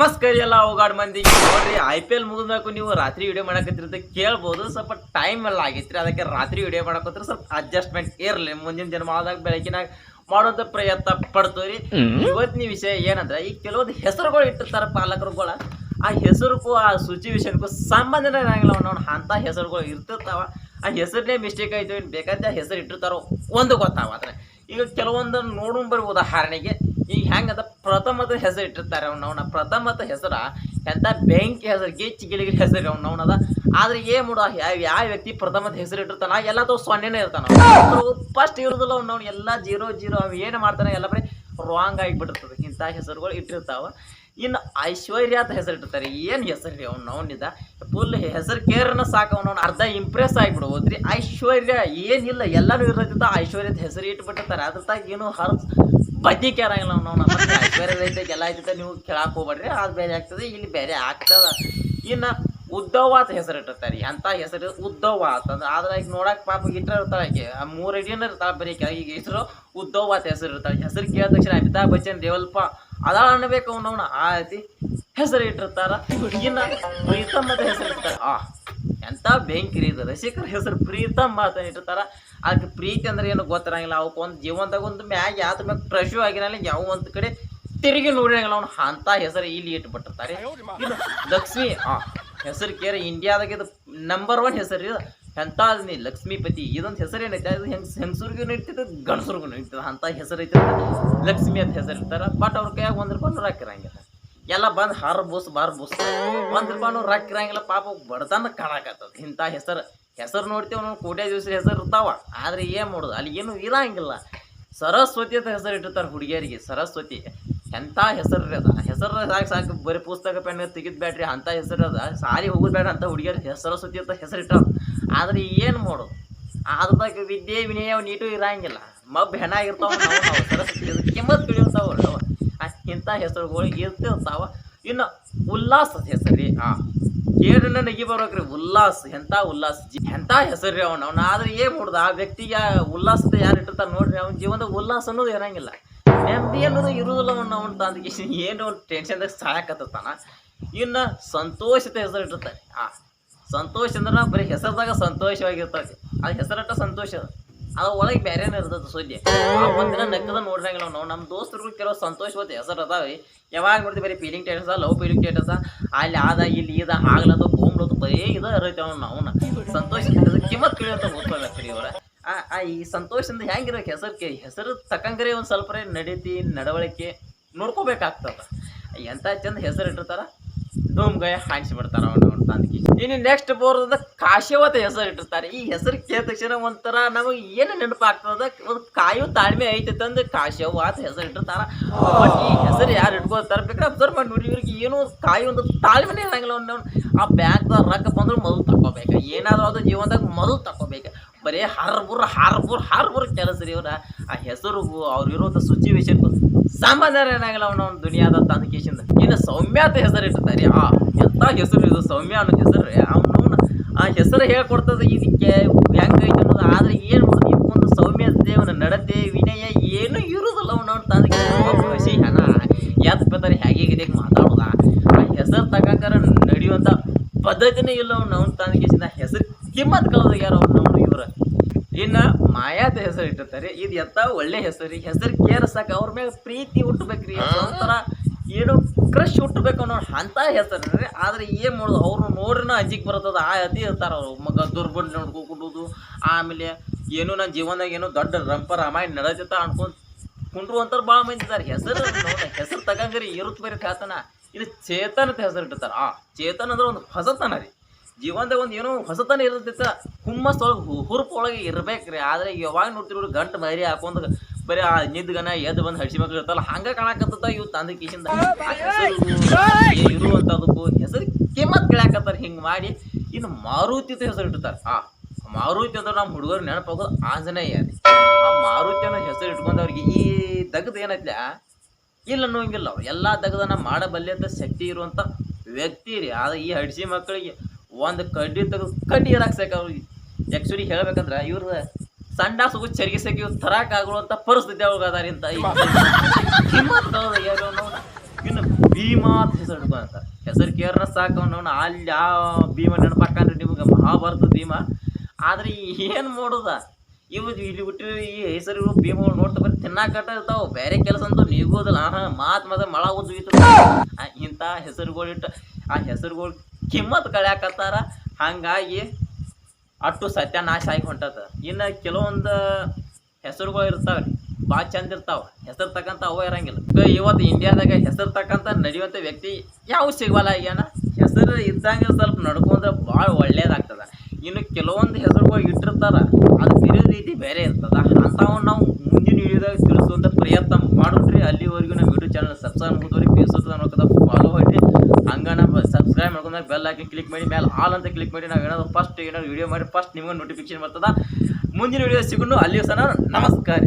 ನಮಸ್ಕಾರ ಎಲ್ಲ ಹೋಗಾಡ್ ಮಂದಿ ನೋಡ್ರಿ ಐ ಪಿ ಎಲ್ ಮುಗಿದ್ಬೇಕು ನೀವು ರಾತ್ರಿ ವಿಡಿಯೋ ಮಾಡಕತ್ತಿರ್ತ ಕೇಳ್ಬೋದು. ಸ್ವಲ್ಪ ಟೈಮ್ ಎಲ್ಲ ಆಗೈತ್ರಿ. ಅದಕ್ಕೆ ರಾತ್ರಿ ವಿಡಿಯೋ ಮಾಡಕತ್ರ ಸ್ವಲ್ಪ ಅಡ್ಜಸ್ಟ್ಮೆಂಟ್ ಇರಲಿ. ಮುಂದಿನ ಜನ್ಮ ಆದಾಗ ಬೆಳಕಿನಾಗ ಮಾಡೋದ ಪ್ರಯತ್ನ ಪಡ್ತೀವಿ ಇವತ್ತಿನ ವಿಷಯ ಏನಂದ್ರೆ ಈ ಕೆಲವೊಂದು ಹೆಸರುಗಳು ಇಟ್ಟಿರ್ತಾರೆ ಪಾಲಕರುಗಳ ಆ ಹೆಸರುಗೂ ಆ ಸಿಚುವೇಶನ್ಗೂ ಸಂಬಂಧನೇ ಇರಂಗಿಲ್ಲ. ಅವ್ನು ಅಂತ ಹೆಸರುಗಳು ಇರ್ತಿರ್ತಾವ. ಆ ಹೆಸರನ್ನೇ ಮಿಸ್ಟೇಕ್ ಆಯ್ತು. ಬೇಕಾದ್ರೆ ಬೇಕಾದ ಹೆಸರು ಇಟ್ಟಿರ್ತಾರೋ ಒಂದು ಗೊತ್ತಾವ ಆದ್ರೆ ಈಗ ಕೆಲವೊಂದನ್ನು ನೋಡೋಣ ಬರೀ ಉದಾಹರಣೆಗೆ ಈಗ ಹೆಂಗದ ಪ್ರಥಮದ ಹೆಸರು ಇಟ್ಟಿರ್ತಾರೆ ಅವ್ನವನ ಪ್ರಥಮದ ಹೆಸರ ಎಂಥ ಬೆಂಕಿ ಹೆಸರು, ಗಿಚ್ಚಿ ಗಿಲಿಗಿಲಿ ಹೆಸರು ಅವ್ನವನದ ಆದ್ರೆ ಏನ್ ಮಾಡ ಯಾವ ಯಾವ ವ್ಯಕ್ತಿ ಪ್ರಥಮದ ಹೆಸರು ಇಟ್ಟಿರ್ತಾನ, ಎಲ್ಲ ತೋ ಸೊನ್ನೆನೇ ಇರ್ತಾನ. ಫಸ್ಟ್ ಇರುದಿಲ್ಲ ಅವ್ನವ್ನು ಎಲ್ಲ ಜೀರೋ ಜೀರೋ ಅವ್ ಏನು ಮಾಡ್ತಾನೆ ಎಲ್ಲ ಬರೀ ರಾಂಗ್ ಆಗಿಬಿಟ್ಟಿರ್ತದೆ. ಇಂಥ ಹೆಸರುಗಳು ಇಟ್ಟಿರ್ತಾವ. ಇನ್ನು ಐಶ್ವರ್ಯ ಅಂತ ಹೆಸರು ಇಟ್ಟಿರ್ತಾರೆ ಏನು ಹೆಸರು ರೀ ಅವ್ನು, ಅವನಿದ? ಫುಲ್ ಹೆಸರು ಕೇರನ ಸಾಕು ಅವ್ನವ್ನು ಅರ್ಧ ಇಂಪ್ರೆಸ್ ಆಗಿಬಿಡ್ಬೋದ್ರಿ. ಐಶ್ವರ್ಯ ಏನಿಲ್ಲ ಎಲ್ಲರೂ ಇರೋದ್ರಿಂದ ಐಶ್ವರ್ಯದ ಹೆಸರು ಇಟ್ಬಿಟ್ಟಿರ್ತಾರೆ. ಅದ್ರ ತಾಗ ಏನು ಹರ್ ಬದ್ನಿ ಕೇರಂಗಿಲ್ಲ ಅವ್ನು ಐಶ್ವರ್ಯ ರೈತ ಎಲ್ಲ ಐತೆ ನೀವು ಕೇಳಕ್ಕೆ ಹೋಗ್ಬೇಡ್ರಿ. ಅದು ಬೇರೆ ಆಗ್ತದೆ, ಇಲ್ಲಿ ಬೇರೆ ಆಗ್ತದ. ಇನ್ನು ಉದ್ದವ ಅಂತ ಹೆಸರು ಇಟ್ಟಿರ್ತಾರೆ ಅಂತ ಹೆಸರು ಉದ್ದವ ಅಂತಂದ್ರೆ ಆದ್ರೆ ಈಗ ನೋಡಕ್ಕೆ ಪಾಪ ಇಟ್ಟರೆ ಇರ್ತಾಳೆ ಆಕೆ. ಆ ಮೂರು ಅಡಿಯನ್ನ ಇರ್ತಾಳೆ ಬರೀ. ಈಗ ಹೆಸರು ಉದ್ದವ ಅಂತ ಹೆಸರು ಇರ್ತಾಳೆ. ಹೆಸರು ಕೇಳಿದ ತಕ್ಷಣ ಅಮಿತಾಬ್ ಬಚ್ಚನ್ ದೇವಲ್ಪ ಅದಾಳ ಅನ್ನಬೇಕು ಅವನವನ ಆ ರೀತಿ ಹೆಸರು ಇಟ್ಟಿರ್ತಾರ. ಹುಡುಗಿನ ಪ್ರೀತಮ್ ಅಂತ ಹೆಸರು ಇರ್ತಾರೆ ಆ ಎಂಥ ಬೆಂಕಿ ರೀ ಇದು. ರಸಿಕರ ಹೆಸರು ಪ್ರೀತಮ್ ಅಂತ ಇಟ್ಟಿರ್ತಾರ. ಅದಕ್ಕೆ ಪ್ರೀತಿ ಅಂದ್ರೆ ಏನು ಗೊತ್ತಿರಂಗಿಲ್ಲ. ಅವಕ್ಕೆ ಒಂದು ಜೀವನದಾಗ ಒಂದು ಮ್ಯಾಗ ಯಾವ್ದು ಮ್ಯಾಗ ಪ್ರಶು ಆಗಿರಲ್ಲ. ಯಾವ ಒಂದು ಕಡೆ ತಿರುಗಿ ನೋಡಿರಂಗಿಲ್ಲ ಅವ್ನು. ಅಂತ ಹೆಸರು ಇಲ್ಲಿ ಇಟ್ಬಿಟ್ಟಿರ್ತಾರೆ. ಲಕ್ಷ್ಮಿ ಆ. ಹೆಸರು ಕೇರ, ಇಂಡಿಯಾದಾಗ ಇದು ನಂಬರ್ ಒನ್ ಹೆಸರು ಇದು. ಎಂತ ನೀ ಲಕ್ಷ್ಮೀಪತಿ, ಇದೊಂದು ಹೆಸರು ಏನೈತೆ? ಅದು ಹೆಂಗ್ ಹೆಂಗಸರಿಗೂ ನಡೀತದೆ ಗಂಡಸರಿಗೂ ನಡೀತದೆ ಅಂತ ಹೆಸರು ಐತೆ ಲಕ್ಷ್ಮಿ ಅಂತ ಹೆಸರು ಇರ್ತಾರೆ ಬಟ್ ಅವ್ರ ಕೈಯಾಗ ಒಂದ್ ರೂಪಾಯಿ ಹಾಕಿರಂಗಿಲ್ಲ. ಎಲ್ಲ ಬಂದು ಹಾರ ಬೋಸ್, ಬಾರ್ ಬೋಸ್. ಒಂದ್ ರೂಪಾಯಿ ಹಾಕಿರಂಗಿಲ್ಲ, ಪಾಪ ಬಡತನ ಕಾಣಕತ್ತದ. ಇಂಥ ಹೆಸರು. ಹೆಸರು ನೋಡ್ತೀವಿ ನಾವು ಕೋಟ್ಯ ದಿವಸ ಹೆಸರು ಇರ್ತಾವ. ಆದ್ರೆ ಏನು ಮಾಡೋದು? ಅಲ್ಲಿ ಏನು ಇರಂಗಿಲ್ಲ. ಸರಸ್ವತಿ ಅಂತ ಹೆಸರು ಇಟ್ಟಿರ್ತಾರೆ ಹುಡುಗಿಯರಿಗೆ, ಸರಸ್ವತಿ. ಎಂಥ ಹೆಸರು ರೀ ಅದ? ಹೆಸರು ಸಾಕು ಸಾಕು ಬರೀ ಪುಸ್ತಕ, ಪೆನ್ ತೆಗಿದ್ ಬ್ಯಾಡ್ರಿ, ಅಂತ ಹೆಸರು ಅದ. ಸಾರಿ ಹೋಗೋದು ಬೇಡ ಅಂತ ಹುಡುಗಿಯರ ಹೆಸರು ಸುದ್ದಿ ಅಂತ ಹೆಸರು ಇಟ್ಟ ಆದ್ರೆ ಏನು ಮಾಡೋದು? ಅದ್ರಾಗ ವಿದ್ಯೆ, ವಿನಯ ನೀಟು ಇರಂಗಿಲ್ಲ. ಮಬ್ ನಾವು ಸರಸ್ವತಿ ಕಿಮ್ಮತ್ ಬಿಡಿರ್ತಾವ ಇಂಥ ಹೆಸರುಗಳು ಇರ್ತಿರ್ತಾವ. ಇನ್ನು ಉಲ್ಲಾಸ ಹೆಸರಿ ಆ ಕೇಳಿನ ನಗಿ ಬರ್ಬೇಕ್ರಿ ಉಲ್ಲಾಸ್, ಎಂತ ಉಲ್ಲಾಸ್? ಎಂಥ ಹೆಸರು ರೀ ಅವನು? ಅವ್ನ ಆದ್ರೆ ಏನ್ ಮಾಡುದು? ಆ ವ್ಯಕ್ತಿಗೆ ಉಲ್ಲಾಸದ ಯಾರು ಇಟ್ಟಿರ್ತಾನೆ ನೋಡ್ರಿ. ಅವ್ನ ಜೀವನದ ಉಲ್ಲಾಸ ಅನ್ನೋದು ಇರಂಗಿಲ್ಲ. ನೆಮ್ಮದಿ ಅನ್ನೋದು ಇರುವುದಿಲ್ಲ ಅವ್ನ ಅವ್ನ ಅದಕ್ಕೆ ಏನು ಟೆನ್ಷನ್ದಾಗ ಸಾಯಕತ್ತಾನ ಇನ್ನ ಸಂತೋಷದ ಹೆಸರು ಇಟ್ಟಿರ್ತಾರೆ. ಆ ಸಂತೋಷ ಅಂದ್ರೆ ಬರೀ ಹೆಸರದಾಗ ಸಂತೋಷವಾಗಿರ್ತದೆ. ಅದು ಹೆಸರಟ್ಟ ಸಂತೋಷ ಅದ. ಒಳಗೆ ಬೇರೆನೇ ಇರ್ತದೆ ಸುದ್ದಿ. ಒಂದಿನ ನಕ್ಕದ ನೋಡ್ರಂಗಿಲ್ಲ ನಾವು. ನಮ್ಮ ದೋಸ್ತರು ಕೆಲವು ಸಂತೋಷವತ್ತ ಹೆಸರು ಅದಾವೆ. ಯಾವಾಗ ನೋಡ್ತೀವಿ ಬರೀ feeling status love feeling status ಅಲ್ಲಿ ಆದ, ಇಲ್ಲಿ ಇದ, ಆಗ್ಲದು ಬೋಮ್ಲದು ಬರೀ ಇದ ಇರೈತೆ ಅವ್ನು ನಾವು ಸಂತೋಷ ಕಿಮ್ಮತ್ ತಿಳಿಯಂತ ಗೊತ್ತಾಗತ್ತೆ ಇವರ ಆ ಈ ಸಂತೋಷದಿಂದ ಹೆಂಗಿರ್ಬೇಕು ಹೆಸರು ಕೆ ಹೆಸರು ತಕ್ಕಂಗ್ರೆ ಒಂದು ಸ್ವಲ್ಪ ನಡೀತಿ, ನಡವಳಿಕೆ ನೋಡ್ಕೋಬೇಕಾಗ್ತದ. ಎಂಥ ಚಂದ ಹೆಸರು ಇಟ್ಟಿರ್ತಾರ? ಧೂಮ್ಗಯ ಹಾಣಿಸಿ ಬಿಡ್ತಾರ ಅವ್ನ ಅವನ ತಂದಕಿ. ಇನ್ನು ನೆಕ್ಸ್ಟ್ ಬೋರ್ದ ಕಾಶ್ಯವತ ಹೆಸರು ಇಟ್ಟಿರ್ತಾರೆ. ಈ ಹೆಸರು ಕೇಳಿದ ತಕ್ಷಣ ಒಂಥರ ನಮಗೆ ಏನು ನೆನಪಾಗ್ತದ? ಒಂದು ಕಾಯು ತಾಳ್ಮೆ ಐತೆ ತಂದು ಕಾಶ್ಯವ ಅಂತ ಹೆಸರು ಇಟ್ಟಿರ್ತಾರ. ಈ ಹೆಸರು ಯಾರು ಇಟ್ಕೋತಾರ ಬೇಕಾದ್ರೆ ಅಬ್ಸರ್ವ್ ಮಾಡಿ ನೋಡಿ, ಇವ್ರಿಗೆ ಏನೋ ಕಾಯಿ ಒಂದು ತಾಳ್ಮೆನೇ ಇರಂಗಿಲ್ಲ ಅವ್ನು ಆ ಬ್ಯಾಂಕ್ದಾಗ ರೊಕ್ಕ ಬಂದ್ರೆ ಮೊದಲು ತಗೋಬೇಕು ಏನಾದರೂ ಅದು ಜೀವನದಾಗ ಮೊದಲು ತಗೋಬೇಕು ಬರೀ ಹರ್ಬುರ್ ಹರ್ಬುರ್, ಹಾರ್ಬುರ್ ಕೆಲಸ ರೀ ಇವ್ರ ಆ ಹೆಸರು, ಅವ್ರು ಇರೋಂಥ ಸಿಚುವೇಶನ್ಗೂ ಸಂಬಂಧ ಏನಾಗಲ್ಲ ಅವನ ಒಂದು ದುನಿಯಾದ ತಂದಕೇಶಿಂದ ಇನ್ನು ಸೌಮ್ಯ ಅಂತ ಹೆಸರು ಇಟ್ಟಿರ್ತಾರೆ ಆ ಎಂಥ ಹೆಸರು ಇದು? ಸೌಮ್ಯ ಅನ್ನೋ ಹೆಸರು ಅವನವನ್ನ ಆ ಹೆಸರು ಹೇಳ್ಕೊಡ್ತದೆ ಇದಕ್ಕೆ ಹೆಂಗೈತೆ ಅನ್ನೋದು. ಆದ್ರೆ ಏನು ಮಾಡೋದು ಸೌಮ್ಯ ದೇವನ ನಡತೆ, ವಿನಯ ಏನು ಇರುದಿಲ್ಲ ಅವ್ನ ತಂದಕ್ಕೆ ಹಸಿ ಹಣ ಯಾತ್ ಬರ್ತಾರೆ ಹೇಗೆ ಮಾತಾಡೋದ. ಆ ಹೆಸರು ತಗಂಕರ ನಡೆಯುವಂಥ ಪದ್ಧತಿನೇ ಇಲ್ಲ ಅವ್ನು ಅವ್ನ ತಂದಕೇಶಿಂದ ಹೆಸರು ಕಿಮ್ಮತ್ ಯಾರು ನಮ್ಮ ಇವ್ರ. ಇನ್ನ ಮಾಯಾದ ಹೆಸರು ಇಟ್ಟಿರ್ತಾರೆ. ಇದು ಎತ್ತ ಒಳ್ಳೆ ಹೆಸರು. ಹೆಸರು ಕೇರ್ಸಕ ಅವ್ರ ಮೇಲೆ ಪ್ರೀತಿ ಹುಟ್ಟಬೇಕ್ರಿ. ಒಂಥರ ಏನು ಕ್ರಶ್ ಹುಟ್ಟಬೇಕು ಅನ್ನೋ ಅಂತ ಹೆಸರು ರೀ ಆದ್ರೆ ಏನ್ ಮಾಡೋದು? ಅವ್ರು ನೋಡ್ರಿನ ಅಜ್ಜಿಗೆ ಬರ್ತದ ಆ ಅತಿ ಇರ್ತಾರೆ ಅವರು. ಮಗ ದುರ್ಬಂಡ್ ನೋಡ್ಕೊಂಡು ಆಮೇಲೆ ಏನು ನನ್ನ ಜೀವನದಾಗ ಏನೋ ದೊಡ್ಡ ರಂಪ ರಾಮಾಯಣ ನಡೆದಿತ್ತ ಅನ್ಕೊಂಡ್ ಕುಂಡ್ರು ಅಂತಾರೆ ಭಾಳ ಮಂದಿ ಇದಾರೆ. ಹೆಸರು ಹೆಸರು ತಗಂಗ್ರಿ. ಇರುತ್ತ ಬರೀ ಕಾತನ ಇದು ಚೇತನದ ಹೆಸರು ಇಟ್ಟಿರ್ತಾರ. ಆ ಚೇತನ ಅಂದ್ರೆ ಒಂದು ಹೊಸತನ ರೀ. ಜೀವನದಾಗ ಒಂದು ಏನೋ ಹೊಸತನ ಇರ್ತೈತ ಹುಮ್ಮಸ್ ಒಳಗೆ ಹುರುಪು ಒಳಗೆ ಇರ್ಬೇಕ್ರಿ. ಆದ್ರೆ ಯಾವಾಗ ನೋಡ್ತಿರೋ ಗಂಟು ಮರಿ ಹಾಕೊಂಡ್ ಬರೀ ಆ ನಿದ್ಗನ ಎದ್ದು ಬಂದು ಹಡಿಸಿ ಮಕ್ಳು ಇರ್ತಲ್ಲ ಹಂಗ ಕಾಣಕತ್ತ ಇವು ತಂದ ಕಿಶಿಂದ. ಇರುವಂತದಕ್ಕೂ ಹೆಸರು ಕಿಮ್ಮತ್ ಕೇಳಾಕತ್ತಾರ ಹಿಂಗ್ ಮಾಡಿ ಇನ್ನು ಮಾರುತಿ ಅಂತ ಹೆಸರು ಇಟ್ಟಿರ್ತಾರ. ಆ ಮಾರುತಿ ಅಂದ್ರೆ ನಮ್ಮ ಹುಡುಗರು ನೆನಪಾಗೋದು ಆಂಜನೇಯ. ಆ ಮಾರುತಿ ಅನ್ನೋ ಹೆಸರು ಇಟ್ಕೊಂಡವ್ರಿಗೆ ಈ ದಗದ್ ಏನೈತ್ಲ? ಇಲ್ಲ ಅನ್ನೋಂಗಿಲ್ಲ ಎಲ್ಲಾ ಎಲ್ಲ ಮಾಡಬಲ್ಲಿ ಮಾಡಬಲ್ಲೆ ಅಂತ ಶಕ್ತಿ ಇರುವಂತ ವ್ಯಕ್ತಿ ರೀ. ಆದ್ರೆ ಈ ಹಡ್ಸಿ ಮಕ್ಕಳಿಗೆ ಒಂದು ಕಡ್ಡಿ ತೆಗೆದು ಕಡ್ಡಿ ಇರಾಕ್ ಸಾಕ ಅವ್ರಿಗೆ ಆ್ಯಕ್ಚುಲಿ ಹೇಳ್ಬೇಕಂದ್ರೆ ಇವ್ರ ಸಣ್ಣ ಸುಗು ಚರಿಗೆ ಇವ್ರು ತರಾಕ್ ಆಗುವಂತ ಪರಿಸ್ಥಿತಿ ಅವ್ರಿಗೆ ಅದಾರಿಂತ. ಇನ್ನು ಭೀಮಾ ಅಂತ ಹೆಸರು ಅಂತ ಹೆಸರು ಕೇರ್ನ ಸಾಕು ಅವನು ಅಲ್ಲಿ ಆ ಭೀಮ ನೆನಪಾಕಂದ್ರೆ ನಿಮ್ಗೆ ಮಹಾಭಾರತ ಭೀಮ. ಆದ್ರೆ ಏನು ಮಾಡೋದ? ಇವು ಇಲ್ಲಿ ಹುಟ್ಟಿರೋ ಈ ಹೆಸರು ಭೀಮಗಳು ನೋಡ್ತಾ ಬರೀ ತಿನ್ನಾಕಟ್ಟ ಇರ್ತಾವ. ಬೇರೆ ಕೆಲಸ ಅಂತೂ ನೀಗೋದಿಲ್ಲ ಹಾ ಮಾತು ಮಾತ್ರ ಮಳ ಉಜ್ಜಿತು ಇಂಥ ಹೆಸರುಗಳು ಇಟ್ಟು ಆ ಹೆಸರುಗಳು ಕಿಮ್ಮತ್ ಕಳ್ಯಾಕತ್ತಾರ. ಹಂಗಾಗಿ ಅಟ್ಟು ಸತ್ಯನಾಶ ಆಗಿ ಹೊಂಟದ. ಇನ್ನು ಕೆಲವೊಂದು ಹೆಸರುಗಳು ಇರ್ತಾವೆ ಭಾಳ ಚಂದ ಇರ್ತಾವ. ಹೆಸರು ತಕ್ಕಂಥ ಅವ ಇರಂಗಿಲ್ಲ. ಇವತ್ತು ಇಂಡಿಯಾದಾಗ ಹೆಸರು ತಕ್ಕಂಥ ನಡೆಯುವಂಥ ವ್ಯಕ್ತಿ ಯಾವ ಸಿಗವಲ್ಲ ಆಗ್ಯಾನ. ಹೆಸರು ಇದ್ದಂಗೆ ಸ್ವಲ್ಪ ನಡ್ಕೊಂಡ್ರೆ ಭಾಳ ಒಳ್ಳೇದಾಗ್ತದ. ಇನ್ನು ಕೆಲವೊಂದು ಹೆಸರುಗಳು ಇಟ್ಟಿರ್ತಾರ, ಅದು ತಿರುಗೋ ರೀತಿ ಬೇರೆ ಇರ್ತದ. ಅಂಥವು ನಾವು ಮುಂದಿನ ವಿಡಿಯೋದಾಗ ತಿಳಿಸುವಂಥ ಪ್ರಯತ್ನ ಮಾಡೋಣ್ರಿ ಅಲ್ಲಿವರೆಗೂ ನಮ್ಮ ಯೂಟ್ಯೂಬ್ ಚಾನಲ್ ಸಬ್ಸ್ಕ್ರೈಬ್ ಮಾಡ್ಕೋರಿ ಫೇಸ್ಬುಕ್ ಅನ್ನೋಕದ ಫಾಲೋ ಮಾಡಿ ಹಂಗ ನಮ್ಮ ಸಬ್ಸ್ಕ್ರೈಬ್ ಮಾಡ್ಕೊಂಡಾಗ ಬೆಲ್ ಹಾಕಿ ಕ್ಲಿಕ್ ಮಾಡಿ ಮೇಲೆ ಆಲ್ ಅಂತ ಕ್ಲಿಕ್ ಮಾಡಿ ನಾವು ಏನಾದ್ರು ಫಸ್ಟ್ ಏನಾದ್ರು ವಿಡಿಯೋ ಮಾಡಿ ಫಸ್ಟ್ ನಿಮಗೆ ನೋಟಿಫಿಕೇಶನ್ ಬರ್ತದ. ಮುಂದಿನ ವಿಡಿಯೋ ಸಿಗೋಣ ಅಲ್ಲಿಯೂ ಸಹ ನಮಸ್ಕಾರ.